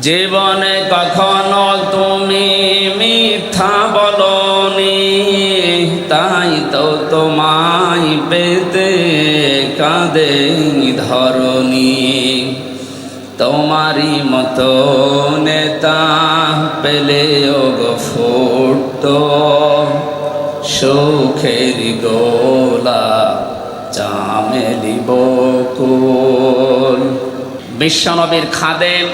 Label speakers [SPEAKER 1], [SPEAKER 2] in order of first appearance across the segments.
[SPEAKER 1] জীবনে কখনো তুমি মিথ্যা বলনি, তাই তো তোমায় পেতে কাঁদে ধরনি। তোমারই মতো নেতা পেলে গো ফুটত, সুখের গোলা চামেলি বকুল। বিশ্বনবীর খাদেম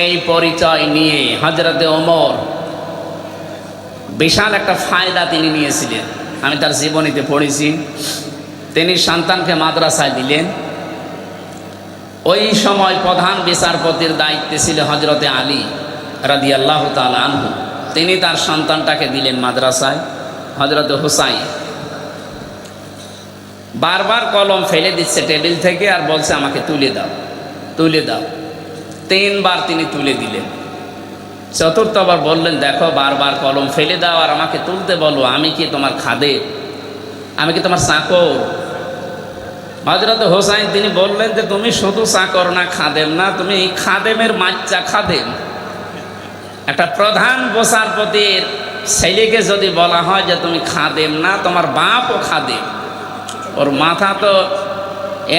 [SPEAKER 1] এই পরিচয় নিয়ে হজরতে ওমর বিশাল একটা ফায়দা তিনি নিয়েছিলেন। আমি তার জীবনীতে পড়েছি। তিনি সন্তানকে মাদ্রাসায় দিলেন। ওই সময় প্রধান বিচারপতির দায়িত্বে ছিল হজরতে আলী রাদি আল্লাহ আনহু। তিনি তার সন্তানটাকে দিলেন মাদ্রাসায় হজরতে হুসাইন। বারবার কলম ফেলে দিচ্ছে টেবিল থেকে আর বলছে, আমাকে তুলে দাও তুলে দাও। তিনবার তিনি তুলে দিলেন। চতুর্থবার বললেন, দেখো, বারবার কলম ফেলে দাও আর আমাকে তুলতে বলো। আমি কি তোমার খাদে? আমি কি তোমার চাকর? হজরত হোসাইন, তিনি বললেন যে, তুমি শুধু চাকর না, খাদেম না, তুমি খাদেমের মাচ্চা খাদেম। একটা প্রধান বিচারপতির ছেলেকে যদি বলা হয় যে, তুমি খাদেম না, তোমার বাপও খাদেম। ওর মাথা তো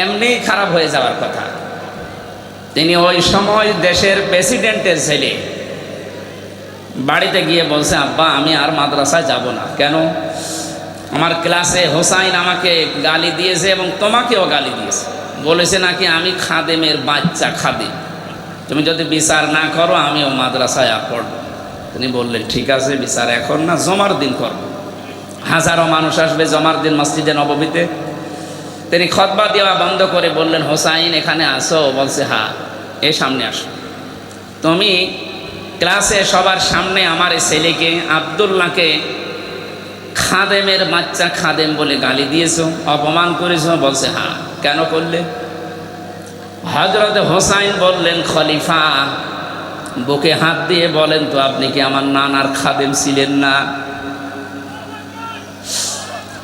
[SPEAKER 1] এমনি খারাপ হয়ে যাওয়ার কথা। তিনি ওই সময় দেশের প্রেসিডেন্টের ছেলে। বাড়িতে গিয়ে বলছে, আব্বা, আমি আর মাদ্রাসায় যাব না। কেন? আমার ক্লাসে হোসাইন আমাকে গালি দিয়েছে এবং তোমাকেও গালি দিয়েছে। বলেছে নাকি আমি খাদেমের বাচ্চা খাদে। তুমি যদি বিচার না করো, আমিও মাদ্রাসায় আর পড়ব তিনি বললেন, ঠিক আছে, বিচার এখন না, জমার দিন করব। হাজারো মানুষ আসবে জমার দিন মসজিদে নবমীতে। তিনি খতবা দেওয়া বন্ধ করে বললেন, হোসাইন, এখানে আসো। বলছে, হা, এ সামনে আসো। তুমি ক্লাসে সবার সামনে আমার ছেলেকে আবদুল্লাহকে খাদেমের বাচ্চা খাদেম বলে গালি দিয়েছ, অপমান করেছ? বলছে, হা, কেন করলে? হজরত হোসাইন বললেন, খলিফা, বুকে হাত দিয়ে বলেন তো, আপনি কি আমার নানার খাদেম ছিলেন না?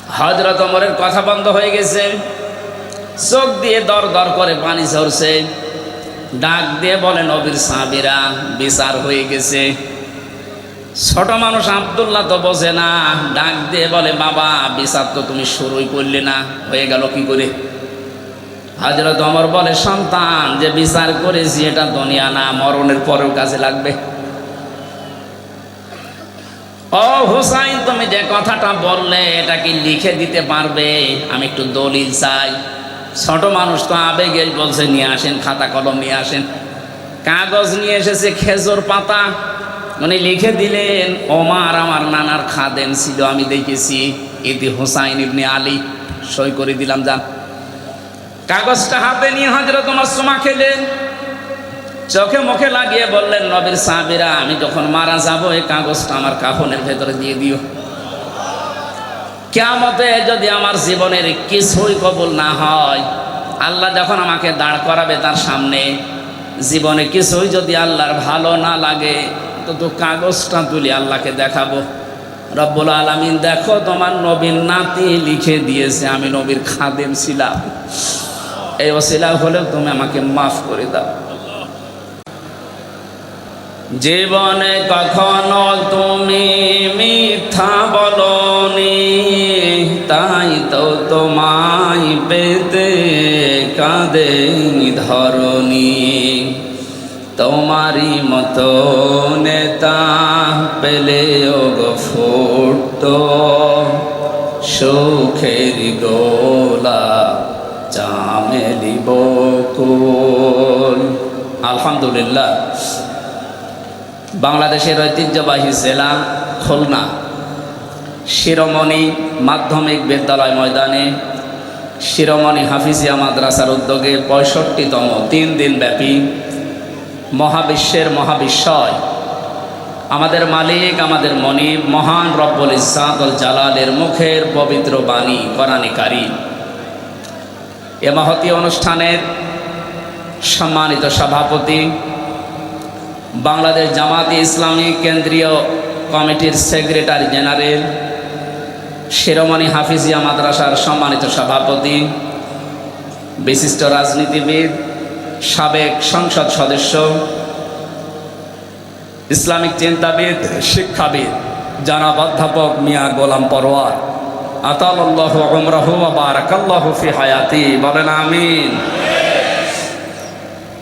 [SPEAKER 1] হজরত অমরের কথা বন্ধ হয়ে গেছে। চোখ দিয়ে দর দর করে পানি ঝরছে। ডাক দিয়ে বলেন নবীর সাহাবিরা, বিচার হয়ে গেছে। ছোট মানুষ আবদুল্লাহ তো বোঝে না। ডাক দিয়ে বলে, বাবা, বিচার তো তুমি শুরুই করলে না। হয়ে গেল কি করে? হজরত অমর বলে, সন্তান, যে বিচার করেছি, এটা দুনিয়া না, মরণের পরেও কাজে লাগবে। ও হুসাইন, তুমি যে কথাটা বললে, এটা কি লিখে দিতে পারবে? আমি একটু দলিল চাই। ছোট মানুষ তো আবেগে বলছে, নিয়ে আসেন, খাতা কলম নিয়ে আসেন। কাগজ নিয়ে এসেছে খেজুর পাতা। উনি লিখে দিলেন, ওমার আমার নানার খাদেন ছিল, আমি দেখেছি। ইতি হুসাইন ইবনে আলী, সই করে দিলাম, যান। কাগজটা হাতে নিয়ে হাজরা তোমার সোমা খেলেন। চোখে মুখে লাগিয়ে বললেন, নবীর সাহাবিরা, আমি যখন মারা যাব, এই কাগজটা আমার কাফনের ভেতরে দিয়ে দিও। কেমতে যদি আমার জীবনের কিছুই কবুল না হয়, আল্লাহ যখন আমাকে দাঁড় করাবে তার সামনে, জীবনে কিছুই যদি আল্লাহর ভালো না লাগে, তো তো কাগজটা তুলি আল্লাহকে দেখাবো। রব্বুল আলমিন, দেখো তোমার নবীর নাতি লিখে দিয়েছে, আমি নবীর খাদেম ছিলাম। এই অসিলা হলেও তুমি আমাকে মাফ করে দাও। জীবনে কখনো তুমি মিথ্যা বলনি, তাই তো তোমায় পেতে কাঁদে ধরনি। তোমারই মতো নেতা পেলে গো ফুটত, সুখের গোলা চামেলি বকুল। আলহামদুলিল্লাহ। বাংলাদেশের ঐতিহ্যবাহী জেলা খুলনা। শিরোমণি মাধ্যমিক বিদ্যালয় ময়দানে শিরোমণি হাফিজিয়া মাদ্রাসার উদ্যোগে পঁয়ষট্টিতম তিন দিন ব্যাপী মহাবিশ্বের মহাবিশ্বয়। আমাদের মালিক, আমাদের মনিব, মহান রব্বুল ইসাদুল জালালের মুখের পবিত্র বাণী করানিকারী এ মহতি অনুষ্ঠানের সম্মানিত সভাপতি বাংলাদেশ জামাতি ইসলামী কেন্দ্রীয় কমিটির সেক্রেটারি জেনারেল শিরোমণি হাফিজিয়া মাদ্রাসার সম্মানিত সভাপতি, বিশিষ্ট রাজনীতিবিদ, সাবেক সংসদ সদস্য, ইসলামিক চিন্তাবিদ, শিক্ষাবিদ, জানাব অধ্যাপক মিয়া গোলাম পরোয়ার। আতাল্লাহ উমরাহু বারাকাল্লাহ ফি হায়াতি। বলেন আমিন।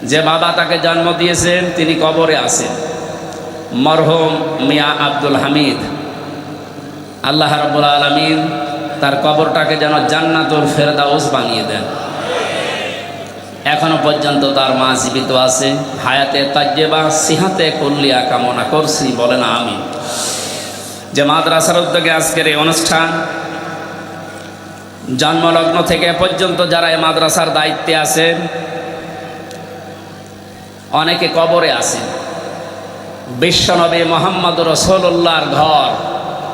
[SPEAKER 1] যে বাবা তাকে জন্ম দিয়েছেন, তিনি কবরে আছেন। মরহম মিয়া আব্দুল হামিদ। আল্লাহ রাব্বুল আলামিন তার কবরটাকে যেন জান্নাতুল ফেরদাউস বানিয়ে দেন। এখনও পর্যন্ত তার মা জীবিত আছে। হায়াতে তাজ্জেবা, সিহাতে কল্লিয়া কামনা করছি, বলেন আমি যে মাদ্রাসার উদ্যোগে আজকের এই অনুষ্ঠান, জন্মলগ্ন থেকে পর্যন্ত যারা এই মাদ্রাসার দায়িত্বে আছেন অনেকে কবরে আছেন। বিশ্বনবী মোহাম্মদ রসোল্লাহর ঘর,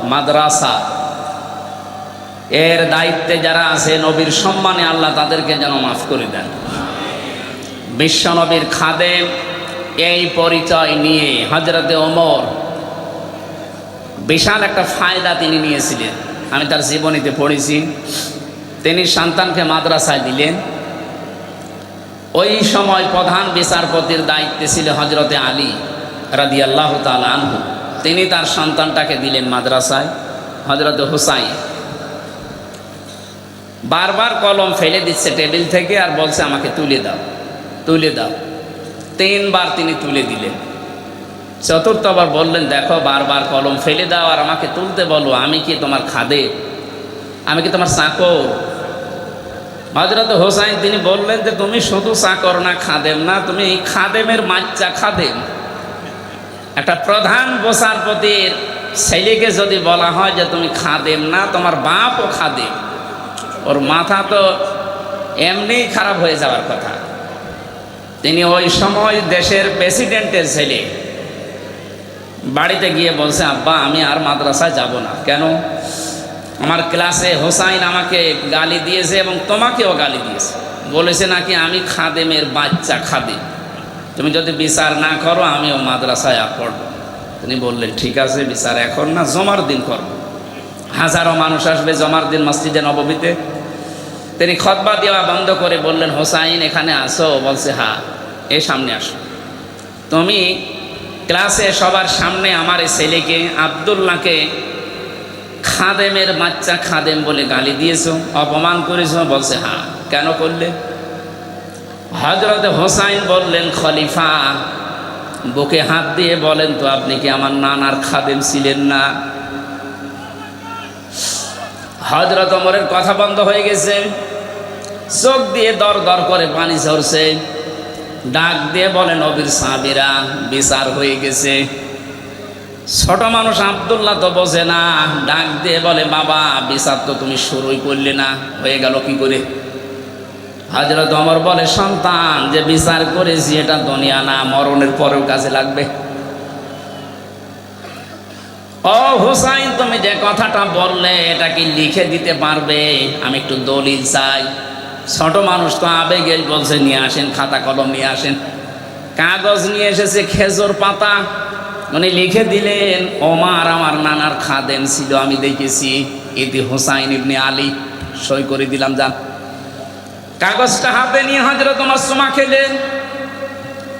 [SPEAKER 1] মাদ্রাসা। এর দায়িত্বে যারা আছে, নবীর সম্মানে আল্লাহ তাদেরকে যেন মাফ করে দেন। বিশ্বনবীর খাদে এই পরিচয় নিয়ে হজরতে ওমর বিশাল একটা ফায়দা তিনি নিয়েছিলেন। আমি তার জীবনীতে পড়েছি। তিনি সন্তানকে মাদ্রাসায় দিলেন। ওই সময় প্রধান বিচারপতির দায়িত্বে ছিল হজরতে আলী রাদি আল্লাহ আনহু। তিনি তার সন্তানটাকে দিলেন মাদ্রাসায় হজরতে হুসাইন। বারবার কলম ফেলে দিচ্ছে টেবিল থেকে আর বলছে, আমাকে তুলে দাও তুলে দাও। তিনবার তিনি তুলে দিলেন। চতুর্থবার বললেন, দেখো, বারবার কলম ফেলে দাও আর আমাকে তুলতে বলো। আমি কি তোমার খাদে? আমি কি তোমার চাকর? হজরত হোসাইন, তিনি বললেন যে, তুমি শুধু চাকর না, খাদেম না, তুমি খাদেমের মাচ্চা খাদেম। একটা প্রধান বিচারপতির ছেলেকে যদি বলা হয় যে, তুমি খাদেম না, তোমার বাপও খাদেম। ওর মাথা তো এমনিই খারাপ হয়ে যাওয়ার কথা। তিনি ওই সময় দেশের প্রেসিডেন্টের ছেলে বাড়িতে গিয়ে বলছে, আব্বা, আমি আর মাদ্রাসায় যাব না। কেন? আমার ক্লাসে হোসাইন আমাকে গালি দিয়েছে এবং তোমাকেও গালি দিয়েছে। বলেছে নাকি আমি খাদেমের বাচ্চা খাদেম তুমি যদি বিচার না করো, আমিও মাদ্রাসায় পড়ব। তিনি বললেন, ঠিক আছে, বিচার এখন না, জমার দিন করব। হাজারো মানুষ আসবে জমার দিন মসজিদে নবমীতে। তিনি খতবা দেওয়া বন্ধ করে বললেন, হোসাইন, এখানে আসো। বলছে, হা, এ সামনে আসো। তুমি ক্লাসে সবার সামনে আমার ছেলেকে, আবদুল্লাহকে খাদেমের বাচ্চা খাদেম বলে গালি দিয়েছ, অপমান করেছ, বলছে হ্যাঁ কেন করলে? হজরত হোসাইন বললেন, খলিফা, বুকে হাত দিয়ে বলেন তো, আপনি কি আমার নানার খাদেম ছিলেন না? হজরত অমরের কথা বন্ধ হয়ে গেছে। চোখ দিয়ে দর দর করে পানি ঝরছে। ডাক দিয়ে বলেন, অবির সাবিরা বিচার হয়ে গেছে। ছোট মানুষ আবদুল্লাহ তো বোঝে না, ডাক দিয়ে বলে, বাবা, বিচার তো তুমি শুরুই করলে না, হয়ে গেল কি করে? হজরত অমর বলে, সন্তান, যে বিচার করেছি এটা দুনিয়া না, মরণের পরেও কাজে লাগবে। ও হুসাইন, তুমি যে কথাটা বললে, এটা কি লিখে দিতে পারবে? আমি একটু দলিল চাই। ছোট মানুষ তো আবেগে বলছে, নিয়ে আসেন, খাতা কলম নিয়ে আসেন। কাগজ নিয়ে এসেছে, খেজুর পাতা। উনি লিখে দিলেন, ওমার আমার নানার খাদেন ছিল, আমি দেখেছি। ইতি হুসাইন ইবনে আলী সই করে দিলাম, যান। কাগজটা হাতে নিয়ে হজরত তোমার সুমা খেলেন।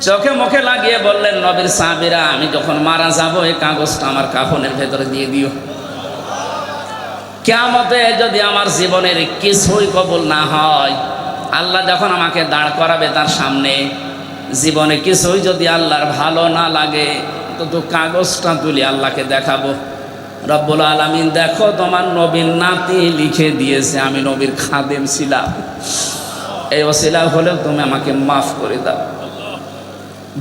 [SPEAKER 1] চোখে মুখে লাগিয়ে বললেন, নবীর সাহাবিরা, আমি যখন মারা যাব, এই কাগজটা আমার কাফনের ভেতরে দিয়ে দিও। কেমতে যদি আমার জীবনের কিছুই কবুল না হয়, আল্লাহ যখন আমাকে দাঁড় করাবে তার সামনে, জীবনে কিছুই যদি আল্লাহর ভালো না লাগে তো তো কাগজটা তুলি, আল্লাহকে দেখাবো। রব্বুল আলমিন দেখো তোমার নবীর নাতি লিখে দিয়েছে, আমি নবীর খাদেম ছিলাম। এই অশিলা হলেও তুমি আমাকে মাফ করে দাও।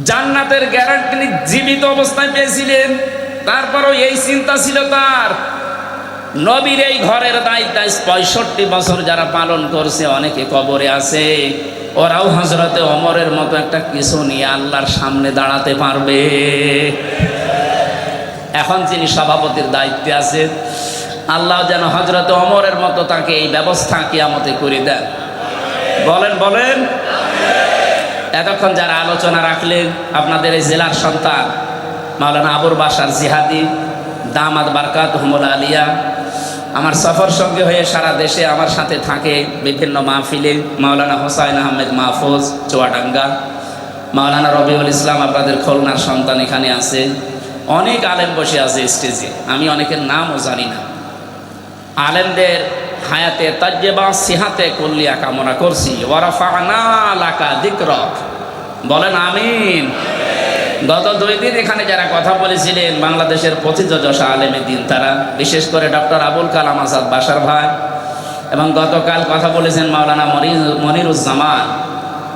[SPEAKER 1] জান্নাতের গ্যারান্টি তিনি জীবিত অবস্থায় পেয়েছিলেন তারপরও এই চিন্তা ছিল তার। নবীর এই ঘরের দায়িত্ব পঁয়ষট্টি বছর যারা পালন করছে, অনেকে কবরে আছে। ওরাও হজরতে অমরের মতো একটা কিছু নিয়ে আল্লাহর সামনে দাঁড়াতে পারবে। এখন যিনি সভাপতির দায়িত্বে আছে, আল্লাহ যেন হজরতে অমরের মতো তাকে এই ব্যবস্থা কিয়ামতে করে দেন। বলেন বলেন। এতক্ষণ যারা আলোচনা রাখলেন, আপনাদের এই জেলার সন্তান, মাওলানা আবুর বাসার জিহাদি দামাদ বারকাত হুমুল আলিয়া আমার সফর সঙ্গে হয়ে সারা দেশে আমার সাথে থাকে বিভিন্ন মাহফিলে, মাওলানা হোসাইন আহমেদ মাহফুজ, চুয়াডাঙ্গা। মাওলানা রবিউল ইসলাম আপনাদের খুলনার সন্তান এখানে আছে। অনেক আলেম বসে আছে স্টেজে, আমি অনেকের নামও জানি না। আলেমদের হায়াতে তাজ্জেবা, সিহাতে কল্লিয়া কামনা করছি। ওয়ারাফানা লাকা দিকরক। বলেন আমিন। গত দুই দিন এখানে যারা কথা বলেছিলেন বাংলাদেশের পথিতযশা আলেমে দিন তারা বিশেষ করে ডক্টর আবুল কালাম আজাদ বাসার ভাই এবং গতকাল কথা বলেছেন মাওলানা মনির- মনিরুজ্জামান।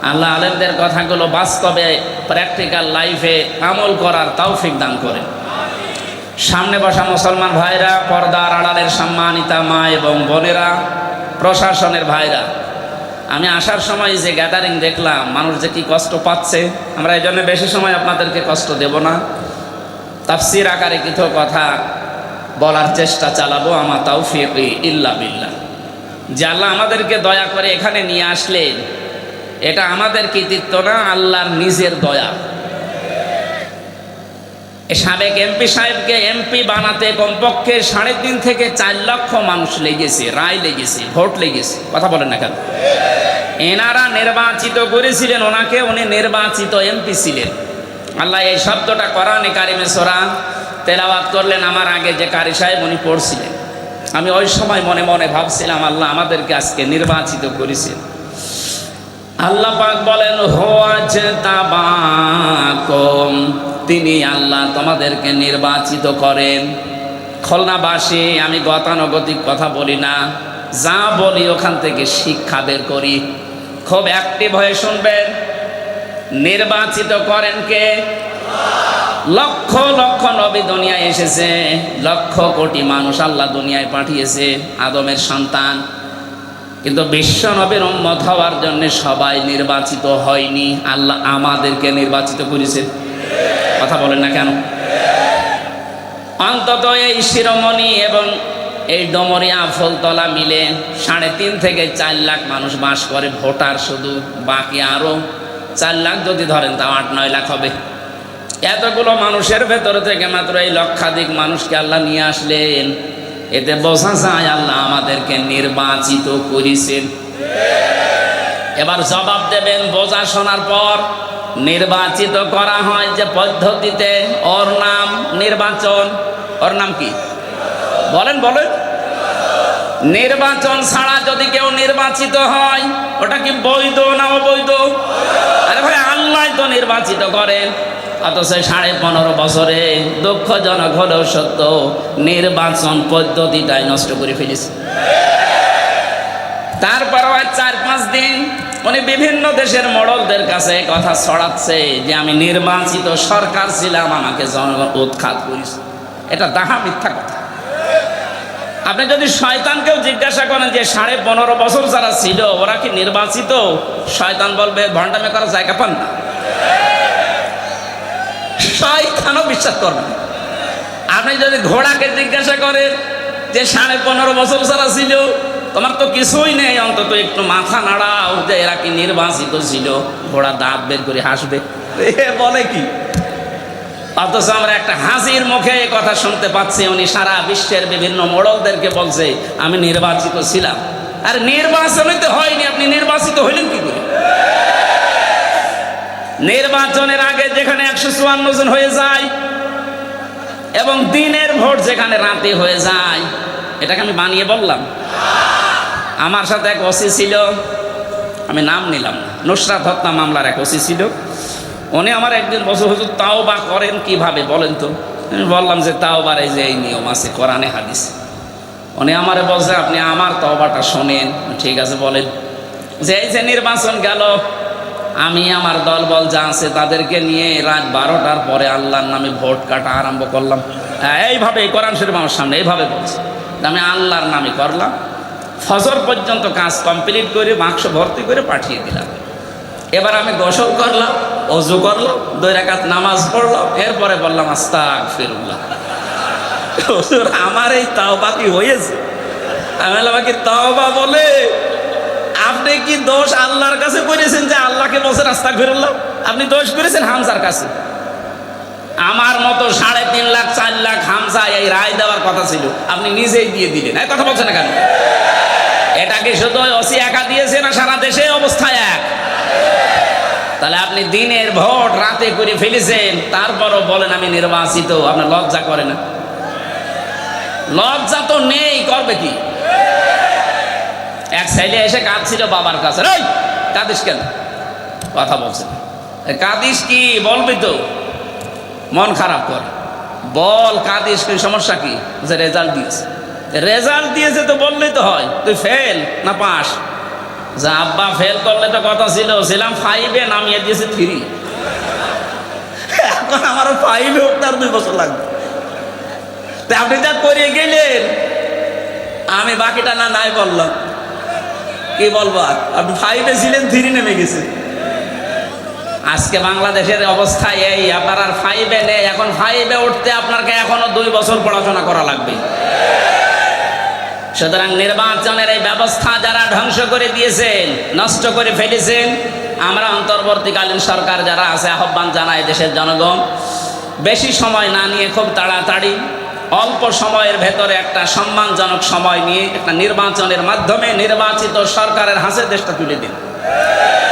[SPEAKER 1] আল্লাহ আলেমদের কথাগুলো বাস্তবে প্র্যাকটিক্যাল লাইফে আমল করার তৌফিক দান করে। সামনে বসা মুসলমান ভাইরা, পর্দার আড়ালের সম্মানিতা মা এবং বোনেরা, প্রশাসনের ভাইরা আমি আসার সময় যে গ্যাদারিং দেখলাম, মানুষ যে কি কষ্ট পাচ্ছে, আমরা এই জন্য বেশি সময় আপনাদেরকে কষ্ট দেব না। তাফসির আকারে কিছু কথা বলার চেষ্টা চালাবো, আমার তাওফিক ইল্লা বিল্লাহ। যে আল্লাহ আমাদেরকে দয়া করে এখানে নিয়ে আসলেন, এটা আমাদের কৃতিত্ব না, আল্লাহর নিজের দয়া। সাবেক এমপি সাহেবকে এমপি বানাতে কমপক্ষে সাড়ে তিন থেকে চার লক্ষ মানুষ লেগেছে, রায় লেগেছে, ভোট লেগেছে। কথা বলেন না কেন? এনারা নির্বাচিত করেছিলেন, ওনাকে উনি নির্বাচিত এমপি ছিলেন। আল্লাহ এই শব্দটা কোরআনে কারিমে সোরা তেলাওয়াত করলেন, আমার আগে যে কারি সাহেব উনি পড়ছিলেন। আমি ওই সময় মনে মনে ভাবছিলাম, আল্লাহ আমাদেরকে আজকে নির্বাচিত করেছেন আল্লাহ পাক বলেন হোয়াজ তাবাকুম তিনি আল্লাহ তোমাদেরকে নির্বাচিত করেন। খুলনাবাসী, আমি গতানুগতিক কথা বলি না। যা বলি ওখান থেকে শিক্ষা বের করি। খুব অ্যাক্টিভ হয়ে শুনবেন। নির্বাচিত করেন কে? লক্ষ লক্ষ নবী দুনিয়ায় এসেছে। লক্ষ কোটি মানুষ আল্লাহ দুনিয়ায় পাঠিয়েছে আদমের সন্তান। কিন্তু বিশ্ব নবীর উম্মত হওয়ার জন্য সবাই নির্বাচিত হয়নি। আল্লাহ আমাদেরকে নির্বাচিত করেছে। কথা বলেন না কেন? অন্তত এই শিরোমণি এবং এই ডমরিয়া ফুলতলা মিলে সাড়ে তিন থেকে চার লাখ মানুষ বাস করে, ভোটার শুধু, বাকি আরও চার লাখ যদি ধরেন, তাও আট নয় লাখ হবে। এতগুলো মানুষের ভেতর থেকে মাত্র এই লক্ষাধিক মানুষকে আল্লাহ নিয়ে আসলেন। এতে বোঝা যায় আল্লাহ আমাদেরকে নির্বাচিত করেছেন। এবার জবাব দেবেন, বোঝা শোনার পর নির্বাচিত করা হয় যে পদ্ধতিতে ওর নাম নির্বাচন। ওর নাম কি? বলেন বলেন। নির্বাচন ছাড়া যদি কেউ নির্বাচিত হয়, ওটা কি বৈধ না অবৈধ? আরে ভাই, আল্লাহ তো নির্বাচিত করেন। অথচ সাড়ে পনেরো বছরে দুঃখজনক হলেও সত্য, নির্বাচন পদ্ধতিটাই নষ্ট করে ফেলেছে। তারপর চার পাঁচ দিন উনি বিভিন্ন দেশের মডলদের কাছে কথা ছড়াচ্ছে যে আমি নির্বাচিত সরকার ছিলাম, আমাকে জনগণ উৎখাত করেছে। এটা দাহা মিথ্যা কথা। আপনি যদি শয়তানকেও জিজ্ঞাসা করেন যে সাড়ে পনেরো বছর যারা ছিল, ওরা কি নির্বাচিত? শয়তান বলবে, ভণ্ডামে করার জায়গা পান না। শয়তানও বিশ্বাস করবে না। আপনি যদি ঘোড়াকে জিজ্ঞাসা করেন যে সাড়ে পনেরো বছর যারা ছিল তোমার তো কিছুই নেই অন্তত একটু মাথা নাড়াও যে এরা কি নির্বাচিত ছিল। ঘোড়া দাঁত বের করে হাসবে। এ বলে কি? অথচ আমরা একটা হাসির মুখে কথা শুনতে পাচ্ছি উনি সারা বিশ্বের বিভিন্ন মোড়লদেরকে বলছে আমি নির্বাচিত ছিলাম। আর নির্বাচনে তো হয়নি আপনি নির্বাচিত হইলেন কি করে? নির্বাচনের আগে যেখানে একশো চুয়ান্ন জন হয়ে যায় এবং দিনের ভোট যেখানে রাতে হয়ে যায় এটাকে আমি বানিয়ে বললাম। আমার সাথে এক ওসি ছিল। আমি নাম নিলাম না। নুসরাত হত্যা মামলার এক ওসি ছিল। উনি আমার একদিন বছর হুজুর তাও বা করেন কীভাবে বলেন তো? আমি বললাম যে তাও বার এই যে এই নিয়ম আছে কোরআনে হাদিস। উনি আমারে বলছে আপনি আমার তওবাটা শোনেন। ঠিক আছে বলেন। যে এই যে নির্বাচন গেল আমি আমার দল বল যা আছে তাদেরকে নিয়ে রাত বারোটার পরে আল্লাহর নামে ভোট কাটা আরম্ভ করলাম। হ্যাঁ, এইভাবে এই কোরআন শরীফ আমার সামনে এইভাবে বলছে। আমি আল্লাহর নামে করলাম। ফজর পর্যন্ত কাজ কমপ্লিট করে বাক্স ভর্তি করে পাঠিয়ে দিলাম। এবার আমি গোসল করলাম, অজু করলাম, দুই নামাজ পড়লাম, এরপরে বললাম আস্তাক ফিরুল্লাহ আমার এই তাওবা কি হয়েছে? আমি বললাম কি তাওবা বলে আপনি কি দোষ আল্লাহর কাছে করেছেন যে আল্লাহকে বলছেন রাস্তা ফিরুল্লাহ আপনি দোষ করেছেন হামসার কাছে। আমার মতো সাড়ে তিন লাখ, চার লাখ হামসা এই রায় দেওয়ার কথা ছিল। আপনি নিজেই দিয়ে দিলেন। এই কথা বলছেন কেন? এটাকে শুধু ওসি একা দিয়েছে না সারা দেশে অবস্থা এক? তাহলে আপনি দিনের ভোট রাতে করে ফেলেছেন, তারপরও বলেন আমি নির্বাচিত, আপনার লজ্জা করে না। লজ্জা তো নেই, করবে কি? এক ছেলে এসে কাঁদছিল বাবার কাছে। কাঁদিস কেন? কথা বলছেন। কাঁদিস কি? বলবি তো। মন খারাপ করে। বল, কাঁদিস সমস্যা কি? যে রেজাল্ট দিয়েছে। রেজাল্ট দিয়েছে তো বললেই তো হয়। তুই ফেল না পাস যা আব্বা ফেল করলে তো কথা ছিল, ছিলাম ফাইভে নামিয়ে দিয়েছে থ্রি এখন আমার ফাইভে হোক তার দুই বছর লাগবে। তা আপনি যা করিয়ে গেলেন। আমি বাকিটা না নাই বললাম। কি বলব আর? আপনি ফাইভে ছিলেন থ্রি নেমে গেছে। আজকে বাংলাদেশের অবস্থা এই আপনার আর ফাইভে নেই। এখন ফাইভে উঠতে আপনাকে এখনও দুই বছর পড়াশোনা করা লাগবে। সুতরাং নির্বাচনের এই ব্যবস্থা যারা ধ্বংস করে দিয়েছেন, নষ্ট করে ফেলেছেন, আমরা অন্তর্বর্তীকালীন সরকার যারা আছে, আহ্বান জানাই দেশের জনগণ, বেশি সময় না নিয়ে খুব তাড়াতাড়ি, অল্প সময়ের ভেতরে একটা সম্মানজনক সময় নিয়ে একটা নির্বাচনের মাধ্যমে নির্বাচিত সরকারের হাতে দেশটা তুলে দিন।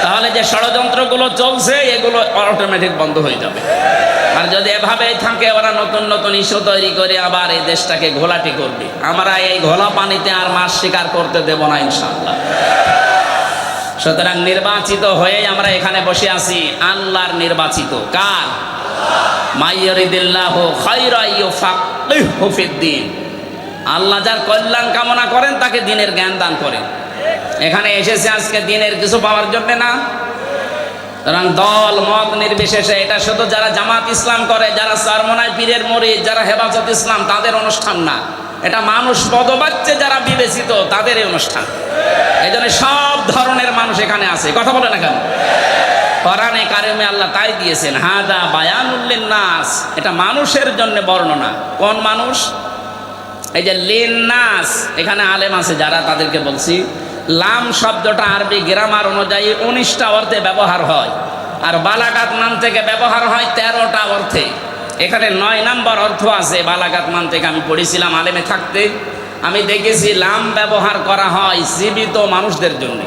[SPEAKER 1] তাহলে যে ষড়যন্ত্রগুলো চলছে, এগুলো অটোমেটিক বন্ধ হয়ে যাবে। আর যদি এভাবে থাকে, ওরা নতুন নতুন ইস্যু তৈরি করে আবার এই দেশটাকে ঘোলাটি করবে। আমরা এই ঘোলা পানিতে আর মাছ শিকার করতে দেব না, ইনশাআল্লাহ। সুতরাং নির্বাচিত হয়ে আমরা এখানে বসে আছি, আল্লাহর নির্বাচিত। কার? আল্লাহ যার কল্যাণ কামনা করেন, তাকে দিনের জ্ঞান দান করেন। এখানে এসেছে আজকে দিনের কিছু পাওয়ার জন্য না। সুতরাং দল, মত নির্বিশেষে এটা শুধু যারা জামাত ইসলাম করে, যারা সারমনায় পীরের মরিদ যারা হেফাজত ইসলাম, তাদের অনুষ্ঠান না। এটা মানুষ পদবাচ্যে যারা বিবেচিত, তাদের এই অনুষ্ঠান। এই জন্য সব ধরনের মানুষ এখানে আছে। কথা বলে না কেন? কোরআনে কারিমে আল্লাহ তাই দিয়েছেন, হাদা বায়ানুল্লিন নাস এটা মানুষের জন্য বর্ণনা। কোন মানুষ? এই যে লিন্নাস, এখানে আলেম আছে যারা তাদেরকে বলছি লাম শব্দটা আরবি গ্রামার অনুযায়ী উনিশটা অর্থে ব্যবহার হয়। আর বালাগাত নাম থেকে ব্যবহার হয় তেরোটা অর্থে। এখানে নয় নাম্বার অর্থ আছে বালাগাত মান থেকে আমি পড়েছিলাম, আলেমে থাকতে। আমি দেখেছি লাম ব্যবহার করা হয় জীবিত মানুষদের জন্য।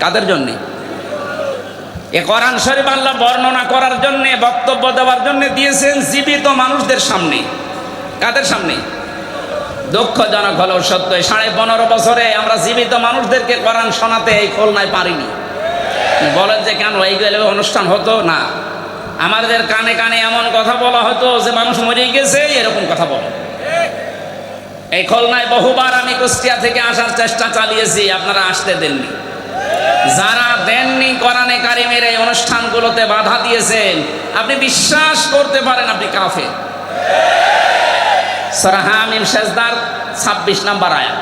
[SPEAKER 1] কাদের জন্যে? এ কোরআন শরীফ আল্লাহ বর্ণনা করার জন্যে, বক্তব্য দেওয়ার জন্য দিয়েছেন জীবিত মানুষদের সামনে। কাদের সামনে? দুঃখজনক হলেও সত্য সাড়ে পনেরো বছরে আমরা জীবিত মানুষদেরকে কোরআন শোনাতে এই খুলনায় পারিনি। বলেন যে কেন, এই গেলে অনুষ্ঠান হতো? না। আমাদের কানে কানে এমন কথা বলা হতো যে মানুষ মরে গেছে, এরকম কথা বলে। এই খুলনায় বহুবার আমি কুষ্টিয়া থেকে আসার চেষ্টা চালিয়েছি, আপনারা আসতে দেননি। যারা দেননি কোরআনে কারিমের এই অনুষ্ঠানগুলোতে বাধা দিয়েছেন, আপনি বিশ্বাস করতে পারেন আপনি কাফে সরাহামিম শেষদার ছাব্বিশ নাম্বার আয়াত।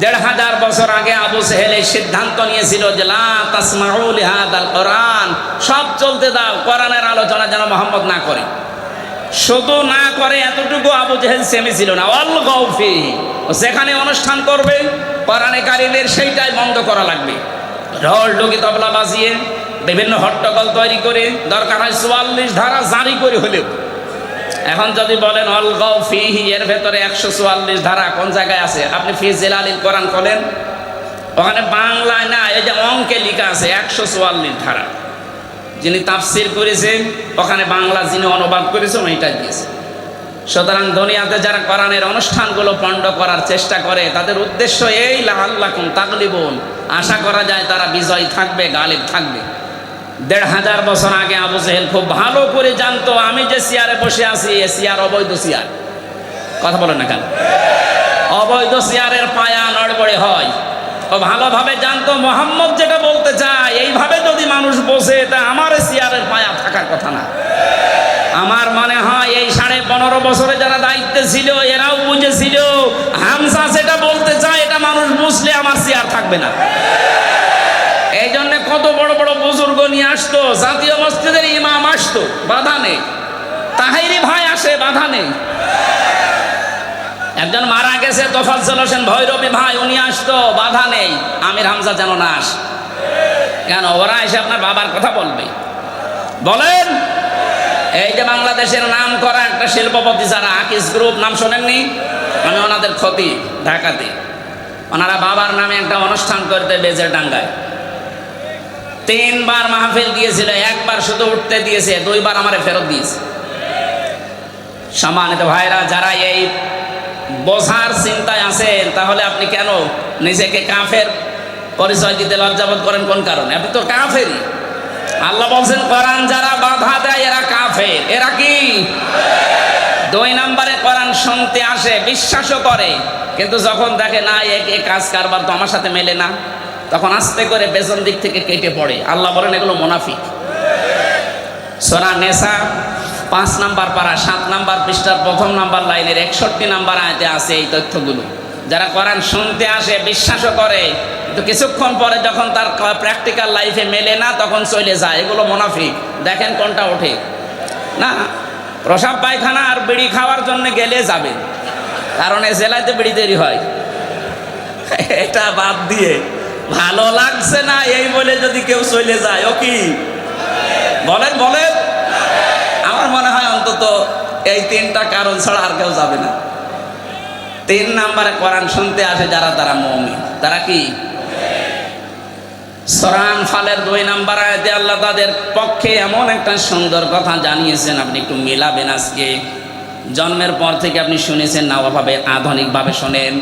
[SPEAKER 1] দেড় হাজার বছর আগে আবু সেহেল এই সিদ্ধান্ত নিয়েছিল যে, লা তাসমাউল হাদাল কোরআন, সব চলতে দাও, কোরআনের আলোচনা যেন মোহাম্মদ না করে। শুধু না করে এতটুকু আবু জেহেল সেমি ছিল না। অল গৌফি যেখানে অনুষ্ঠান করবে, কোরআনে কারিমের সেইটাই বন্ধ করা লাগবে। ঢোল ডুকি তবলা বাজিয়ে, বিভিন্ন হট্টগোল তৈরি করে, দরকার হয় চুয়াল্লিশ ধারা জারি করে হলেও। এখন যদি বলেন অল গৌ ফিহি এর ভেতরে একশো চুয়াল্লিশ ধারা কোন জায়গায় আছে? আপনি ফি জেলালিল কোরআন করেন? ওখানে বাংলায় না, এই যে অঙ্কে লেখা আছে, একশো চুয়াল্লিশ ধারা। যিনি তাফসির করেছেন ওখানে বাংলা যিনি অনুবাদ করেছেন ওইটাই দিয়েছে। সুতরাং দুনিয়াতে যারা কোরআনের অনুষ্ঠানগুলো পণ্ড করার চেষ্টা করে, তাদের উদ্দেশ্য এই লাহাল্লাকুম তাকলিবুন আশা করা যায় তারা বিজয় থাকবে, গালিব থাকবে। দেড় হাজার বছর আগে আবু জেহেল খুব ভালো করে জানতো, আমি যে চেয়ারে বসে আছি, এ চেয়ার অবৈধ চেয়ার কথা বলেন না কেন? অবৈধ চেয়ারের পায়া নড়বড়ে হয়। ও ভালোভাবে জানতো, মোহাম্মদ যেটা বলতে চায়, এইভাবে যদি মানুষ বসে তা আমার চেয়ারের পায়া থাকার কথা না। আমার মনে হয় এই সাড়ে পনেরো বছরে যারা দায়িত্বে ছিল, এরাও বুঝেছিল হামসা যেটা বলতে চায়, এটা মানুষ বুঝলে আমার চেয়ার থাকবে না। এই জন্য কত বড় বড় বুজুর্গ নিয়ে আসতো? জাতীয় মসজিদের ইমাম আসতো, বাধা নেই। তাহেরি ভাই আসে, বাধা নেই। একজন মারা গেছে, তোফাজ্জল হোসেন ভৈরবী ভাই, উনি আসতো, বাধা নেই। আমির হামজা যেন না আস। কেন? ওরা এসে আপনার বাবার কথা বলবে। বলেন, এই যে বাংলাদেশের নাম করা একটা শিল্পপতি যারা, আকিস গ্রুপ, নাম শোনেননি? আমি ওনাদের ক্ষতি, ঢাকাতে। ওনারা বাবার নামে একটা অনুষ্ঠান করতে বেজের ডাঙ্গায়। তিনবার মাহফিল দিয়েছিল, একবার শুধু উঠতে দিয়েছে, দুইবার আমারে ফেরত দিয়েছে। সম্মানিত ভাইরা, যারা এই বোঝার চিন্তায় আছেন, তাহলে আপনি কেন নিজেকে কাফের পরিচয় দিতে লজ্জাবোধ করেন? কোন কারণে? আপনি তো কাফেরই। আল্লাহ বলছেন, কোরআন যারা বাধা দেয়, এরা কাফের। এরা কি? দুই নম্বরে কোরআন শুনতে আসে, বিশ্বাসও করে, কিন্তু যখন দেখে, না এক কাজ কারবার তো আমার সাথে মেলে না। তখন আস্তে করে পেছন দিক থেকে কেটে পড়ে। আল্লাহ বলেন, এগুলো মোনাফিক। সোনা নেশা পাঁচ নাম্বার পাড়া সাত নাম্বার পৃষ্ঠার প্রথম নাম্বার লাইনের একষট্টি নাম্বার আয়তে আছে এই তথ্যগুলো। যারা কোরআন শুনতে আসে, বিশ্বাসও করে, কিন্তু কিছুক্ষণ পরে যখন তার প্র্যাকটিক্যাল লাইফে মেলে না, তখন চলে যায়। এগুলো মোনাফিক। দেখেন কোনটা ওঠে। না, প্রসাব পায়খানা আর বিড়ি খাওয়ার জন্য গেলে যাবে, কারণ এ জেলায় তো বিড়ি তৈরি হয়। এটা বাদ দিয়ে ভালো লাগছে না এই বলে যদি কেউ চলে যায়, ও কি? বলেন বলেন। আমার মনে হয় অন্তত এই তিনটা কারণ ছাড়া আর কেউ যাবে না। তিন নাম্বারে কোরআন শুনতে আসে যারা, তারা মৌমি তারা কি? সরান ফালের দুই নাম্বার আয়তে আল্লাহ তাদের পক্ষে এমন একটা সুন্দর কথা জানিয়েছেন। আপনি একটু মিলাবেন আজকে। জন্মের পর থেকে আপনি শুনেছেন না ওভাবে আধুনিকভাবে শোনেন।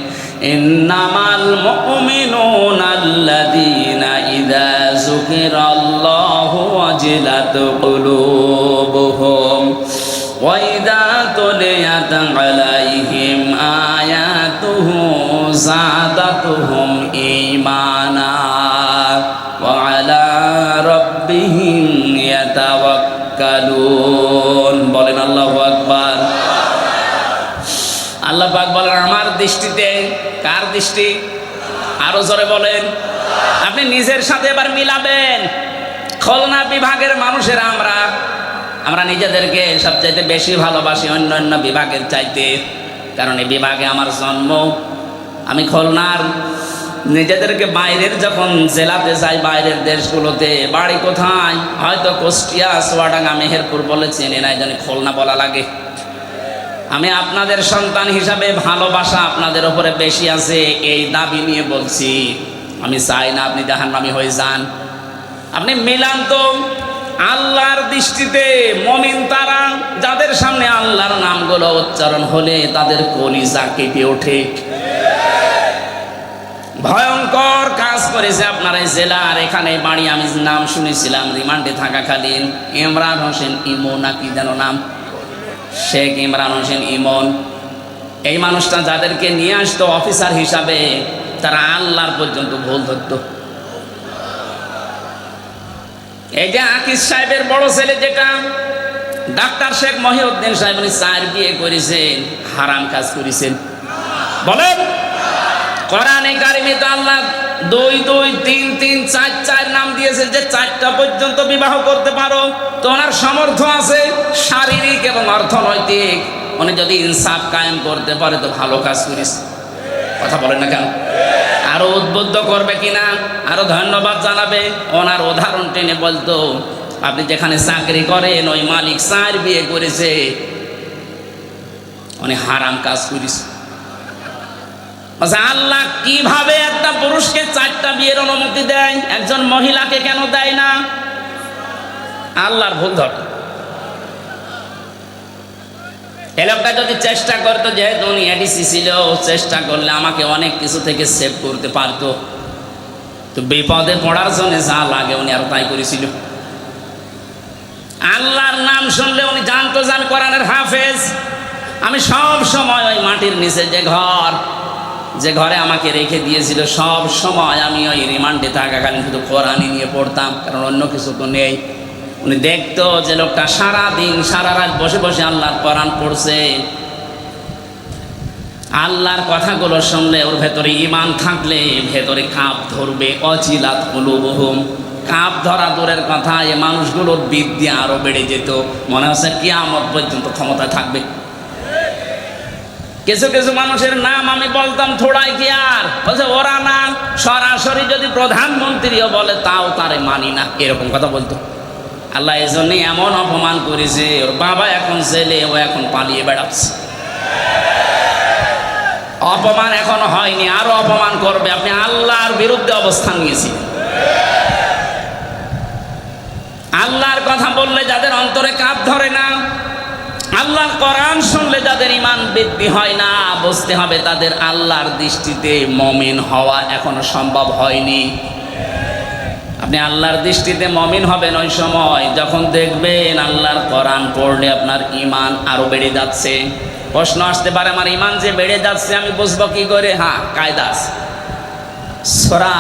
[SPEAKER 1] নামাল মুমিনুন আল্লাযীনা ইযা যুকিরাল্লাহু ওয়াজিলাত কুলুবুহুম ওয়া ইযা তুলিয়াত আলাইহিম আয়াতুহু যাত দৃষ্টিতে? কার দৃষ্টি? আরও জোরে বলেন। আপনি নিজের সাথে এবার মিলাবেন। খুলনা বিভাগের মানুষেরা আমরা আমরা নিজেদেরকে সবচাইতে বেশি ভালোবাসি অন্য অন্য বিভাগের চাইতে। কারণ এই বিভাগে আমার জন্ম। আমি খুলনার নিজেদেরকে বাইরের যখন জেলাতে যাই, বাইরের দেশগুলোতে, বাড়ি কোথায়? হয়তো কুষ্টিয়া, সোয়াডাঙ্গা, মেহেরপুর বলে চেনে না জন্য খুলনা বলা লাগে। আমি আপনাদের সন্তান হিসাবে ভালোবাসা আপনাদের ওপরে বেশি আছে, এই দাবি নিয়ে বলছি। আমি চাই না আপনি জাহান্নামি হয়ে যান। আপনি মিলান তো আল্লাহর দৃষ্টিতে মমিন তারা, যাদের সামনে আল্লাহর নামগুলো উচ্চারণ হলে তাদের কলিজা কেঁপে ওঠে। ভয়ঙ্কর কাজ করেছে আপনার এই জেলার এখানে বাড়ি। আমি নাম শুনেছিলাম, রিমান্ডে থাকাকালীন ইমরান হোসেন ইমো নাকি যেন নাম। শেখ ইমরান হোসেন ইমন। এই মানুষটা যাদেরকে নিয়ে আসতো অফিসার হিসাবে, তারা আল্লাহর পর্যন্ত ভুল ধরতো। এই যে আকিস সাহেবের বড় ছেলে যেটা, ডাক্তার শেখ মহিউদ্দিন সাহেব উনি চার বিয়ে করেছেন, হারাম কাজ করেছেন। বলেন, কোরআনে কারিমে তো আল্লাহ দুই দুই, তিন তিন, চার চার নাম দিয়েছে যে চারটা পর্যন্ত বিবাহ করতে পারো। তো ওনার সামর্থ্য আছে শারীরিক এবং অর্থনৈতিক। উনি যদি ইনসাফ কায়েম করতে পারে তো ভালো কাজ করিস কথা বলেন না কেন? আরও উদ্বুদ্ধ করবে কিনা? আরও ধন্যবাদ জানাবে। ওনার উদাহরণ টেনে বলতো, আপনি যেখানে চাকরি করেন, ওই মালিক চার বিয়ে করেছে। উনি হারাম কাজ করিস আচ্ছা আল্লাহ কীভাবে একটা পুরুষকে চারটা বিয়ের অনুমতি দেয়? একজন মহিলাকে কেন দেয় না? আল্লাহর ভুল ধর এ লোকটা যদি চেষ্টা করতো, যেহেতু উনি এডিসি ছিল চেষ্টা করলে আমাকে অনেক কিছু থেকে সেভ করতে পারতো। তো বিপদে পড়ার জন্য যা লাগে উনি আর তাই করেছিল। আল্লাহর নাম শুনলে উনি জানতো যে আমি কোরআনের হাফেজ। আমি সব সময় ওই মাটির নিচে যে ঘর যে ঘরে আমাকে রেখে দিয়েছিল, সব সময় আমি ওই রিমান্ডে থাকাকালীন শুধু কোরআনই নিয়ে পড়তাম, কারণ অন্য কিছু তো নেই। উনি দেখতো যে লোকটা সারা দিন সারা রাত বসে বসে আল্লাহর কোরআন পড়ছে। আল্লাহর কথাগুলো শুনলে ওর ভেতরে ইমান থাকলে ভেতরে কাপ ধরবে, অচিলাত হলুবহুম কাপ ধরা দূরের কথা, এ মানুষগুলোর বিদ্যা আরও বেড়ে যেত। মনে হচ্ছে কিয়ামত পর্যন্ত ক্ষমতা থাকবে। কিছু কিছু মানুষের নাম আমি বলতাম থোড়াই কি আর? বলছে, ওরা না, সরাসরি যদি প্রধানমন্ত্রীও বলে, তাও তারে মানি না। এরকম কথা বলতো। আল্লাহ এই জন্যই এমন অপমান করেছে, ওর বাবা এখন জেলে, ও এখন পালিয়ে বেড়াচ্ছে। অপমান এখন হয়নি, আরও অপমান করবে। আপনি আল্লাহর বিরুদ্ধে অবস্থান নিয়েছিলেন আল্লাহর কথা বললে যাদের অন্তরে কাপ ধরে না আল্লাহর কোরআন শুনলে যাদের ইমান বৃদ্ধি হয় না, বুঝতে হবে তাদের আল্লাহর দৃষ্টিতে মমিন হওয়া এখনও সম্ভব হয়নি। আপনি আল্লাহর দৃষ্টিতে মমিন হবেন ওই সময়, যখন দেখবেন আল্লাহর কোরআন পড়লে আপনার ইমান আরও বেড়ে যাচ্ছে। প্রশ্ন আসতে পারে, আমার ইমান যে বেড়ে যাচ্ছে, আমি বুঝব কি করে? হ্যাঁ কায়দাস সোরা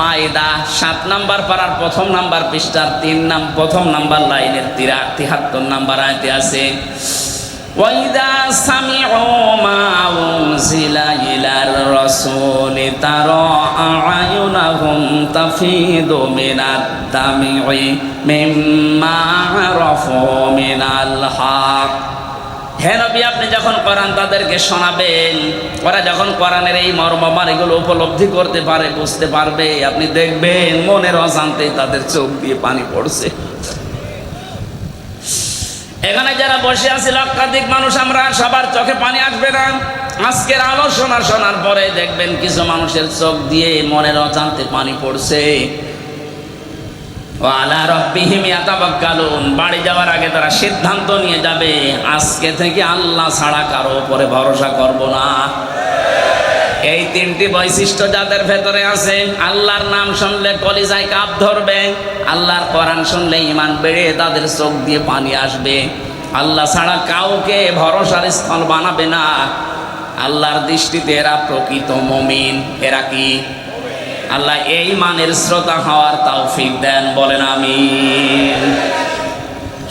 [SPEAKER 1] মাইদা সাত নাম্বার পাড়ার প্রথম নাম্বার পৃষ্ঠার তিন নাম প্রথম নাম্বার লাইনের তিরা তিহাত্তর নাম্বার আয়তে আছে وَإِذَا سَمِعُوا مَا أُنزِلَ إِلَى الرَّسُولِ تَرَى أَعْيُنَهُمْ تَفِيضُ مِنَ الدَّمْعِ مِمَّا عَرَفُوا مِنَ الْحَقِّ হে নবী, আপনি যখন কোরআন তাদেরকে শোনাবেন, ওরা যখন কোরআনের এই মর্মমান এগুলো উপলব্ধি করতে পারে, বুঝতে পারবে, আপনি দেখবেন মনের অজান্তেই তাদের চোখ দিয়ে পানি পড়ছে। এখানে যারা বসে আছি, লক্ষাধিক মানুষ, আমরা সবার চোখে পানি আসবে না। আজকের আলোচনা শোনার পরে দেখবেন কিছু মানুষের চোখ দিয়ে মনের অজান্তে পানি পড়ছে। আলা রব্বিহিম ইয়াতাওয়াক্কালুন বাড়ি যাওয়ার আগে তারা সিদ্ধান্ত নিয়ে যাবে, আজকে থেকে আল্লাহ ছাড়া কারও উপরে ভরসা করব না। এই তিনটি বৈশিষ্ট্য যাদের ভেতরে আছে, আল্লাহর নাম শুনলে কলিজায় কাপ ধরবে, আল্লাহর কোরআন শুনলে ইমান বেড়ে তাদের চোখ দিয়ে পানি আসবে। আল্লাহ ছাড়া কাউকে ভরসার স্থল বানাবে না। আল্লাহর দৃষ্টিতে এরা প্রকৃত মমিন। এরা কি? আল্লাহ এই মানের শ্রোতা হওয়ার তৌফিক দেন, বলেন আমি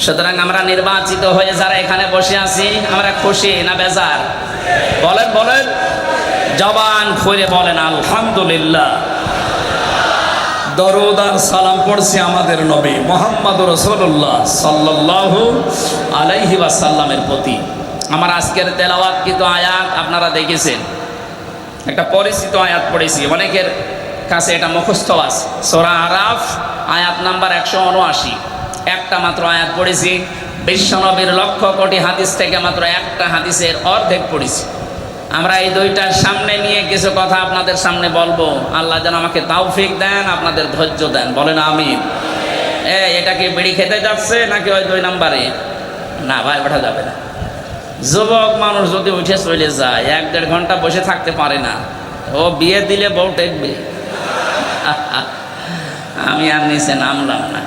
[SPEAKER 1] সুতরাং আমরা নির্বাচিত হয়ে যারা এখানে বসে আছি, আমরা খুশি না বেজার? বলেন বলেন। জবান খুলে বলেন, আলহামদুলিল্লাহ। দরুদ আর সালাম পড়ছি আমাদের নবী মোহাম্মদ রসুল্লাহ সাল্লাল্লাহু আলাইহি ওয়াসাল্লামের প্রতি। আমার আজকের তেলাওয়াত কিন্তু আয়াত, আপনারা দেখেছেন। একটা পরিচিত আয়াত পড়েছি, অনেকের কাছে এটা মুখস্থ আছে। সোরা আরাফ, আয়াত নাম্বার একশো উনআশি। একটা মাত্র আয়াত পড়েছি। বিশ্বনবীর লক্ষ কোটি হাদিস থেকে মাত্র একটা হাদিসের অর্ধেক পড়েছি। আমরা এই দুইটার সামনে নিয়ে কিছু কথা আপনাদের সামনে বলব। আল্লাহ যেন আমাকে তাওফিক দেন, আপনাদের ধৈর্য দেন। বলেন আমিন। এ, এটা কি বিড়ি খেতে যাচ্ছে নাকি ওই দুই নাম্বারে? না ভাই ওঠা যাবে না। যুবক মানুষ যদি উঠে চলে যায়, এক দেড় ঘণ্টা বসে থাকতে পারে না। ও বিয়ে দিলে বউ টেকবে। আমি আর নিচে নামলাম না।